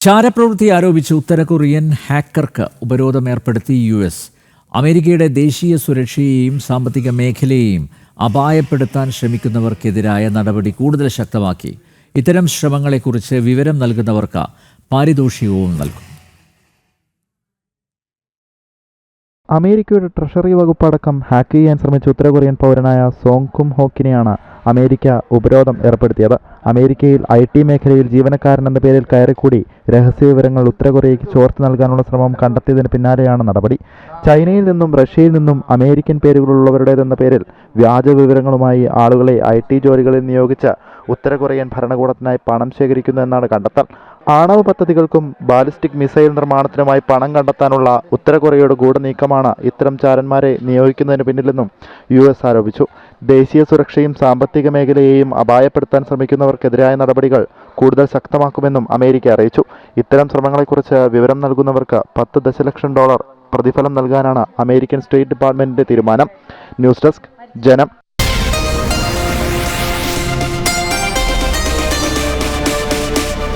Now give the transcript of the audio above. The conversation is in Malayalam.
ചാരപ്രവൃത്തി ആരോപിച്ച് ഉത്തര കൊറിയൻ ഹാക്കർക്ക് ഉപരോധം ഏർപ്പെടുത്തി യു എസ്. അമേരിക്കയുടെ ദേശീയ സുരക്ഷയെയും സാമ്പത്തിക മേഖലയെയും അപായപ്പെടുത്താൻ ശ്രമിക്കുന്നവർക്കെതിരായ നടപടി കൂടുതൽ ശക്തമാക്കി. ഇത്തരം ശ്രമങ്ങളെക്കുറിച്ച് വിവരം നൽകുന്നവർക്ക് പാരിതോഷികവും നൽകും. അമേരിക്കയുടെ ട്രഷറി വകുപ്പ് അടക്കം ഹാക്ക് ചെയ്യാൻ ശ്രമിച്ച ഉത്തരകൊറിയൻ പൗരനായ സോങ് കും ഹോക്കിനെയാണ് അമേരിക്ക ഉപരോധം ഏർപ്പെടുത്തിയത്. അമേരിക്കയിൽ ഐ ടി മേഖലയിൽ ജീവനക്കാരൻ എന്ന പേരിൽ കയറിക്കൂടി. രഹസ്യ വിവരങ്ങൾ കൊറിയയ്ക്ക് ചോർത്തി നൽകാനുള്ള ശ്രമം കണ്ടെത്തിയതിന് പിന്നാലെയാണ് നടപടി. ചൈനയിൽ നിന്നും റഷ്യയിൽ നിന്നും അമേരിക്കൻ പേരുകളുള്ളവരുടേതെന്ന പേരിൽ വ്യാജ വിവരങ്ങളുമായി ആളുകളെ ഐ ടി ജോലികളിൽ നിയോഗിച്ച ഉത്തര കൊറിയൻ ഭരണകൂടത്തിനായി പണം ശേഖരിക്കുന്നു എന്നാണ് കണ്ടെത്തൽ. ആണവ പദ്ധതികൾക്കും ബാലിസ്റ്റിക് മിസൈൽ നിർമ്മാണത്തിനുമായി പണം കണ്ടെത്താനുള്ള ഉത്തര കൊറിയയുടെ ഗൂഢനീക്കമാണ് ഇത്തരം ചാരന്മാരെ നിയോഗിക്കുന്നതിന് പിന്നിലെന്നും യു എസ് ആരോപിച്ചു. ദേശീയ സുരക്ഷയും സാമ്പത്തിക മേഖലയെയും അപായപ്പെടുത്താൻ ശ്രമിക്കുന്നവർക്കെതിരായ നടപടികൾ കൂടുതൽ ശക്തമാക്കുമെന്നും അമേരിക്ക അറിയിച്ചു. ഇത്തരം ശ്രമങ്ങളെക്കുറിച്ച് വിവരം നൽകുന്നവർക്ക് പത്ത് ദശലക്ഷം ഡോളർ പ്രതിഫലം നൽകാനാണ് അമേരിക്കൻ സ്റ്റേറ്റ് ഡിപ്പാർട്ട്മെന്റിന്റെ തീരുമാനം. ന്യൂസ് ഡെസ്ക് ജനം